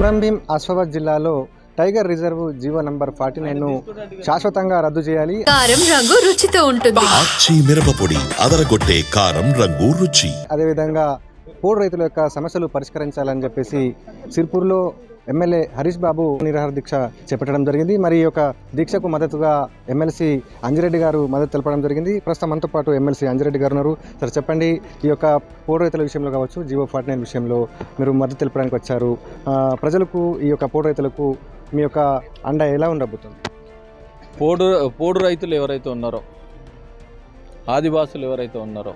కుమ్రంభీం ఆసిఫాబాద్ జిల్లాలో tiger reserve GO number forty నైన్ను శాశ్వతంగా రద్దు చేయాలి. కారం రంగు రుచితో ఉంటుంది. ఆచి మిరపపొడి అదరగొట్టే కారం రంగు రుచి. అదేవిధంగా పోడు రైతుల యొక్క సమస్యలు పరిష్కరించాలని చెప్పేసి సిర్పూర్లో ఎమ్మెల్యే హరీష్ బాబు నిరాహార దీక్ష చేపట్టడం జరిగింది. మరి ఈ యొక్క దీక్షకు మద్దతుగా ఎమ్మెల్సీ అంజిరెడ్డి గారు మద్దతు తెలపడం జరిగింది. ప్రస్తుతం మనతో పాటు ఎమ్మెల్సీ అంజిరెడ్డి గారు ఉన్నారు. సరే చెప్పండి. ఈ యొక్క పోడు రైతుల విషయంలో కావచ్చు జీవో ఫార్టీ నైన్ విషయంలో మీరు మద్దతు తెలపడానికి వచ్చారు. ప్రజలకు ఈ యొక్క పోడు రైతులకు మీ యొక్క అండ ఎలా ఉండబోతుంది? పోడు పోడు రైతులు ఎవరైతే ఉన్నారో ఆదివాసులు ఎవరైతే ఉన్నారో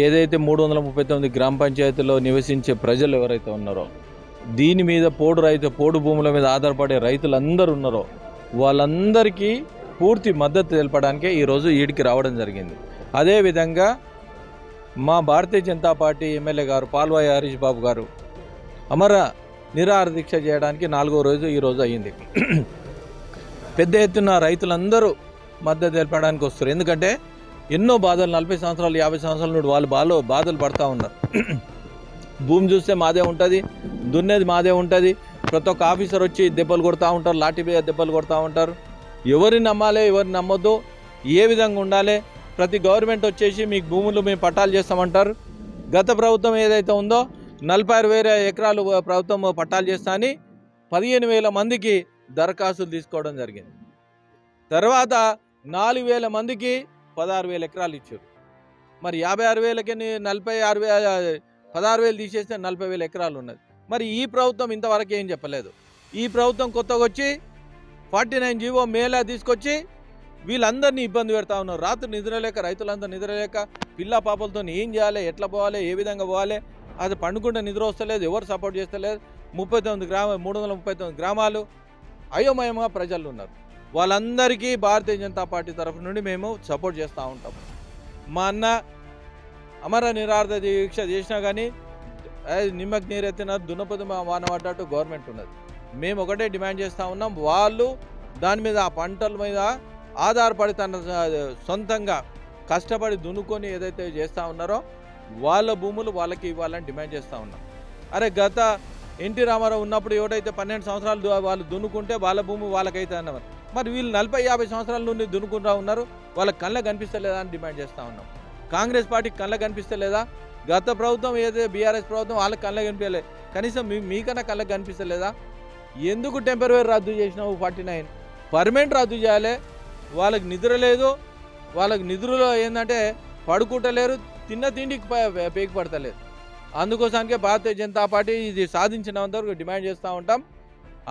ఏదైతే మూడు వందల ముప్పై తొమ్మిది గ్రామ పంచాయతీలో నివసించే ప్రజలు ఎవరైతే ఉన్నారో దీని మీద పోడు రైతు పోడు భూముల మీద ఆధారపడే రైతులందరూ ఉన్నారో వాళ్ళందరికీ పూర్తి మద్దతు తెలపడానికే ఈరోజు ఈడికి రావడం జరిగింది. అదేవిధంగా మా భారతీయ జనతా పార్టీ ఎమ్మెల్యే గారు పాల్వాయి హరీష్ బాబు గారు అమర నిరాహార దీక్ష చేయడానికి నాలుగో రోజు ఈరోజు అయ్యింది పెద్ద ఎత్తున రైతులందరూ మద్దతు తెలపడానికి వస్తారు ఎందుకంటే ఎన్నో బాధలు నలభై సంవత్సరాలు యాభై సంవత్సరాల నుండి వాళ్ళు బాలో బాధలు పడతా ఉన్నారు. భూమి చూస్తే మాదే ఉంటుంది దున్నేది మాదే ఉంటుంది. ప్రతి ఒక్క ఆఫీసర్ వచ్చి దెబ్బలు కొడతా ఉంటారు లాఠీ మీద దెబ్బలు కొడతా ఉంటారు. ఎవరిని నమ్మాలి ఎవరిని నమ్మొద్దు. ఏ విధంగా ఉండాలి? ప్రతి గవర్నమెంట్ వచ్చేసి మీకు భూములు మేము పట్టాలు చేస్తామంటారు. గత ప్రభుత్వం ఏదైతే ఉందో నలభై ఆరు వేల ఎకరాలు ప్రభుత్వం పట్టాలు చేస్తా అని పదిహేను వేల మందికి దరఖాస్తులు తీసుకోవడం జరిగింది. తర్వాత నాలుగు వేల మందికి పదహారు వేల ఎకరాలు ఇచ్చారు. మరి యాభై ఆరు వేలకి నలభై ఆరు వేల పదహారు వేలు తీసేస్తే నలభై వేల ఎకరాలు ఉన్నది. మరి ఈ ప్రభుత్వం ఇంతవరకు ఏం చెప్పలేదు. ఈ ప్రభుత్వం కొత్తగా వచ్చి ఫార్టీ నైన్ జీవో మేలా తీసుకొచ్చి వీళ్ళందరినీ ఇబ్బంది పెడతా ఉన్నారు. రాత్రి నిద్రలేక రైతులందరూ నిద్రలేక పిల్ల పాపలతో ఏం చేయాలి ఎట్లా పోవాలి ఏ విధంగా పోవాలి అది పండుకుంటే నిద్ర వస్తలేదు ఎవరు సపోర్ట్ చేస్తలేదు. ముప్పై తొమ్మిది గ్రామ మూడు వందల ముప్పై తొమ్మిది గ్రామాలు అయోమయంగా ప్రజలు ఉన్నారు. వాళ్ళందరికీ భారతీయ జనతా పార్టీ తరఫు నుండి మేము సపోర్ట్ చేస్తూ ఉంటాం. మా అన్న అమర నిరార్థ దీక్ష చేసినా కానీ నిమ్మకి నీరెత్తిన దున్నపతి వాన పడ్డట్టు గవర్నమెంట్ ఉన్నది. మేము ఒకటే డిమాండ్ చేస్తూ ఉన్నాం. వాళ్ళు దాని మీద ఆ పంటల మీద ఆధారపడి తన సొంతంగా కష్టపడి దున్నుకొని ఏదైతే చేస్తూ ఉన్నారో వాళ్ళ భూములు వాళ్ళకి ఇవ్వాలని డిమాండ్ చేస్తూ ఉన్నాం. అరే గత ఎన్టీ రామారావు ఉన్నప్పుడు ఎవడైతే పన్నెండు సంవత్సరాలు వాళ్ళు దున్నుకుంటే వాళ్ళ భూమి వాళ్ళకైతే అన్నవారు మరి వీళ్ళు నలభై యాభై సంవత్సరాల నుండి దున్నుకుంటా ఉన్నారు. వాళ్ళ కళ్ళ కనిపిస్తలేదా అని డిమాండ్ చేస్తూ ఉన్నాం. కాంగ్రెస్ పార్టీకి కళ్ళ కనిపిస్తలేదా గత ప్రభుత్వం ఏదైతే బీఆర్ఎస్ ప్రభుత్వం వాళ్ళకి కళ్ళ కనిపించలేదు కనీసం మీ మీకన్నా కళ్ళకు కనిపిస్తలేదా ఎందుకు టెంపరీ రద్దు చేసినావు ఫార్టీ నైన్? పర్మనెంట్ రద్దు చేయాలి. వాళ్ళకి నిద్ర లేదు. వాళ్ళకి నిద్రలో ఏంటంటే పడుకుంటలేరు తిన్న తిండికి పేకి పడతలేదు అందుకోసానికే భారతీయ జనతా పార్టీ ఇది సాధించినంత వరకు డిమాండ్ చేస్తూ ఉంటాం.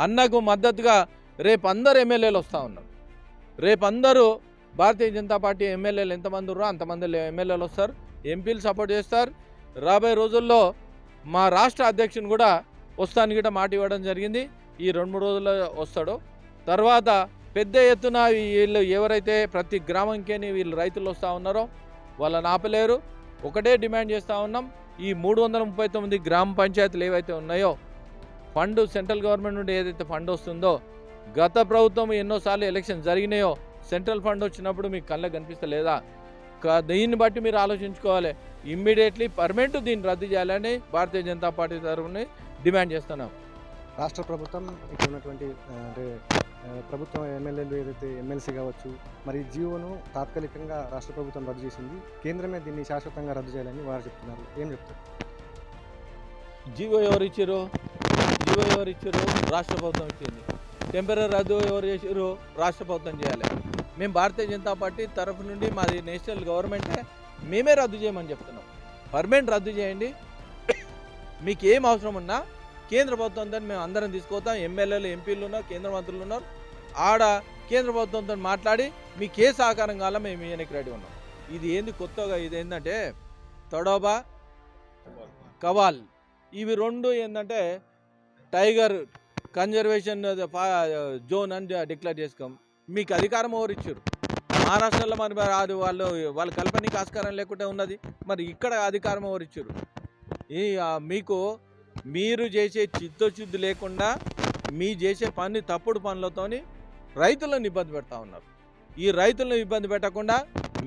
అన్నకు మద్దతుగా రేపు అందరు ఎమ్మెల్యేలు వస్తూ ఉన్నారు రేపు అందరూ భారతీయ జనతా పార్టీ ఎమ్మెల్యేలు ఎంతమంది ఉన్నారో అంతమంది ఎమ్మెల్యేలు వస్తారు. ఎంపీలు సపోర్ట్ చేస్తారు. రాబోయే రోజుల్లో మా రాష్ట్ర అధ్యక్షుని కూడా వస్తాను గిట మాట ఇవ్వడం జరిగింది. ఈ రెండు మూడు రోజుల్లో వస్తాడు. తర్వాత పెద్ద ఎత్తున వీళ్ళు ఎవరైతే ప్రతి గ్రామంకేని వీళ్ళు రైతులు వస్తూ ఉన్నారో వాళ్ళని ఆపలేరు. ఒకటే డిమాండ్ చేస్తూ ఉన్నాం. ఈ మూడు వందల ముప్పై తొమ్మిది గ్రామ పంచాయతీలు ఏవైతే ఉన్నాయో ఫండ్ సెంట్రల్ గవర్నమెంట్ నుండి ఏదైతే ఫండ్ వస్తుందో గత ప్రభుత్వం ఎన్నోసార్లు ఎలక్షన్ జరిగినాయో సెంట్రల్ ఫండ్ వచ్చినప్పుడు మీకు కళ్ళకి కనిపిస్తలేదా దీన్ని బట్టి మీరు ఆలోచించుకోవాలి. ఇమ్మీడియట్లీ పర్మనెంట్ దీన్ని రద్దు చేయాలని భారతీయ జనతా పార్టీ తరఫున డిమాండ్ చేస్తున్నాం. రాష్ట్ర ప్రభుత్వం ఇక్కడ ఉన్నటువంటి అంటే ప్రభుత్వం ఎమ్మెల్యేలు ఏదైతే ఎమ్మెల్సీ కావచ్చు మరి ఈ జీవోను తాత్కాలికంగా రాష్ట్ర ప్రభుత్వం రద్దు చేసింది కేంద్రమే దీన్ని శాశ్వతంగా రద్దు చేయాలని వారు చెప్తున్నారు. ఏం చెప్తారు? జీవో ఎవరు ఇచ్చారు? జీవో ఎవరు ఇచ్చారు? రాష్ట్ర ప్రభుత్వం ఇచ్చింది. టెంపరీ రద్దు ఎవరు చేసారు రాష్ట్ర ప్రభుత్వం చేయాలి. మేము భారతీయ జనతా పార్టీ తరఫు నుండి మాది నేషనల్ గవర్నమెంటే మేమే రద్దు చేయమని చెప్తున్నాం. పర్మనెంట్ రద్దు చేయండి. మీకు ఏం అవసరం ఉన్నా కేంద్ర ప్రభుత్వంతో మేము అందరం తీసుకుపోతాం. ఎమ్మెల్యేలు ఎంపీలు ఉన్నారు కేంద్ర మంత్రులు ఉన్నారు. ఆడ కేంద్ర ప్రభుత్వంతో మాట్లాడి మీకు ఏ సహకారం కావాలో మేము ఇవ్వడానికి రెడీ ఉన్నాం. ఇది ఏంది కొత్తగా? ఇది ఏంటంటే తడోబా కవాల్. ఇవి రెండు ఏంటంటే టైగర్ కన్జర్వేషన్ జోన్ అని డిక్లేర్ చేసుకోం మీకు అధికారం ఎవరు ఇచ్చారు? మహారాష్ట్రలో మరి అది వాళ్ళు వాళ్ళ కల్పనకి ఆస్కారం లేకుండా ఉన్నది. మరి ఇక్కడ అధికారం ఎవరు ఇచ్చారు? ఈ మీకు మీరు చేసే చిత్తశుద్ధి లేకుండా మీ చేసే పని తప్పుడు పనులతోని రైతులను ఇబ్బంది పెడతా ఉన్నారు. ఈ రైతులను ఇబ్బంది పెట్టకుండా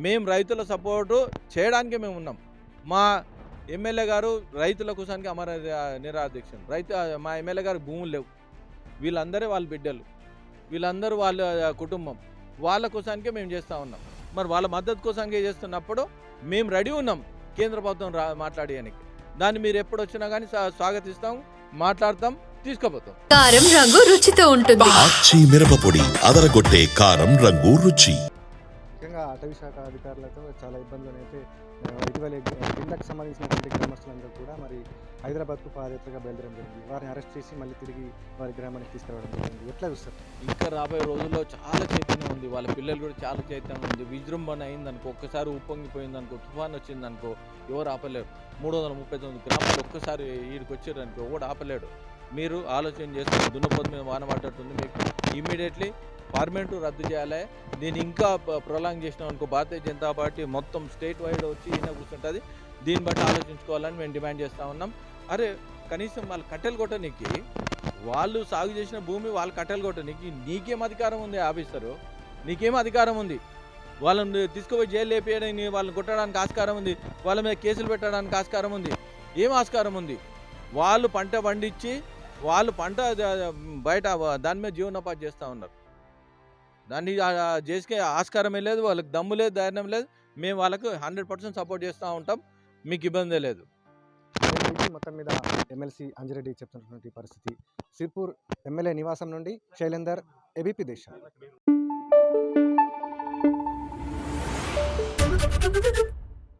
మేము రైతుల సపోర్టు చేయడానికి మేము ఉన్నాం. మా ఎమ్మెల్యే గారు రైతుల కోసానికి అమర నిరాధ్యక్షం రైతు మా ఎమ్మెల్యే గారు భూములు లేవు. వీళ్ళందరే వాళ్ళ బిడ్డలు. వీళ్ళందరూ వాళ్ళ కుటుంబం. వాళ్ళ కోసానికే మేము చేస్తూ ఉన్నాం. మరి వాళ్ళ మద్దతు కోసానికే చేస్తున్నప్పుడు మేము రెడీ ఉన్నాం కేంద్ర ప్రభుత్వం రా మాట్లాడేయడానికి. దాన్ని మీరు ఎప్పుడు వచ్చినా కానీ స్వా- స్వాగతిస్తాం మాట్లాడతాం తీసుకుపోతాం. కారం రంగు రుచితో ఉంటుంది. ఆచి మిరపపొడి అదరగొట్టే కారం రంగు రుచి. ముఖ్యంగా అటవీ శాఖ అధికారులతో చాలా ఇబ్బందులు అయితే ఇటీవల కిందకు సంబంధించినటువంటి గ్రామస్తులందరూ కూడా మరి హైదరాబాద్కు పాదయాత్రగా బయలుదేరడం జరిగింది. వారిని అరెస్ట్ చేసి మళ్ళీ తిరిగి వారి గ్రామానికి తీసుకురావడం జరిగింది. ఎట్లా చూస్తారు? ఇంకా రాబోయే రోజుల్లో చాలా చైతన్యం ఉంది. వాళ్ళ పిల్లలు కూడా చాలా చైతన్యం ఉంది. విజృంభణ అయింది అనుకో ఒక్కసారి ఉప్పొంగిపోయింది అనుకో తుఫాన్ వచ్చింది అనుకో ఎవరు ఆపలేరు. మూడు వందల ముప్పై తొమ్మిది గ్రామాలు ఒక్కసారి ఈడికి వచ్చారు అనుకో ఎవడు ఆపలేడు. మీరు ఆలోచన చేస్తున్న దున్నపోతు మీద వాన పడ్డట్టుంది మీకు. ఇమీడియట్లీ పార్లమెంట్ రద్దు చేయాలి. దీన్ని ఇంకా ప్రొలాంగ్ చేసినాం అనుకో భారతీయ జనతా పార్టీ మొత్తం స్టేట్ వైడ్ వచ్చి ఈయన కూర్చుంటుంది. దీన్ని బట్టి ఆలోచించుకోవాలని మేము డిమాండ్ చేస్తూ ఉన్నాం. అరే కనీసం వాళ్ళు కట్టెలు కొట్టనీకి వాళ్ళు సాగు చేసిన భూమి వాళ్ళు కట్టెలు కొట్టనీకి నీకేం అధికారం ఉంది ఆఫీసరు? నీకేం అధికారం ఉంది? వాళ్ళని తీసుకుపోయి జైలు లేపేయడానికి వాళ్ళని కొట్టడానికి ఆస్కారం ఉంది. వాళ్ళ మీద కేసులు పెట్టడానికి ఆస్కారం ఉంది. ఏం ఆస్కారం ఉంది? వాళ్ళు పంట పండించి వాళ్ళు పంట బయట దాని మీద జీవనోపాధి చేస్తూ ఉన్నారు. దాన్ని చేసుకే ఆస్కారమే లేదు వాళ్ళకి దమ్ము లేదు ధైర్యం లేదు. మేము వాళ్ళకు హండ్రెడ్ పర్సెంట్ సపోర్ట్ చేస్తూ ఉంటాం. మీకు ఇబ్బంది లేదు. మొత్తం మీద ఎమ్మెల్సీ అంజిరెడ్డి చెప్తున్నటువంటి పరిస్థితి. సిర్పూర్ ఎమ్మెల్యే నివాసం నుండి శైలేందర్ ఏబీపీ దేశం.